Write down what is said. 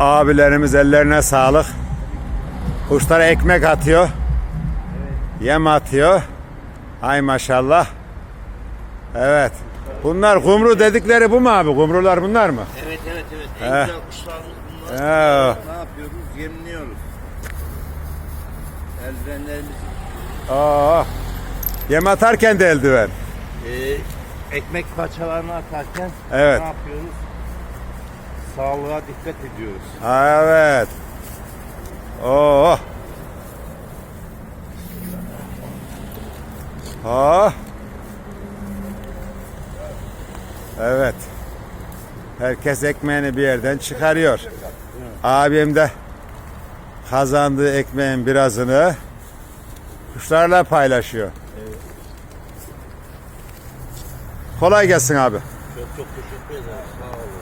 Abilerimiz ellerine sağlık. Kuşlara ekmek atıyor. Yem atıyor. Ay maşallah. Evet. Bunlar kumru dedikleri bu mu abi? Kumrular bunlar mı? Evet evet evet. En He. güzel kuşlarımız bunlar. He. Ne yapıyoruz? Yemliyoruz. Eldivenlerimizi Aa. Yem atarken de eldiven. e, ekmek parçalarını atarken Evet. ne yapıyoruz? Sağlığa dikkat ediyoruz. Evet. Oh. Evet. Herkes ekmeğini bir yerden çıkarıyor. Abim de kazandığı ekmeğin birazını kuşlarla paylaşıyor. Kolay gelsin abi.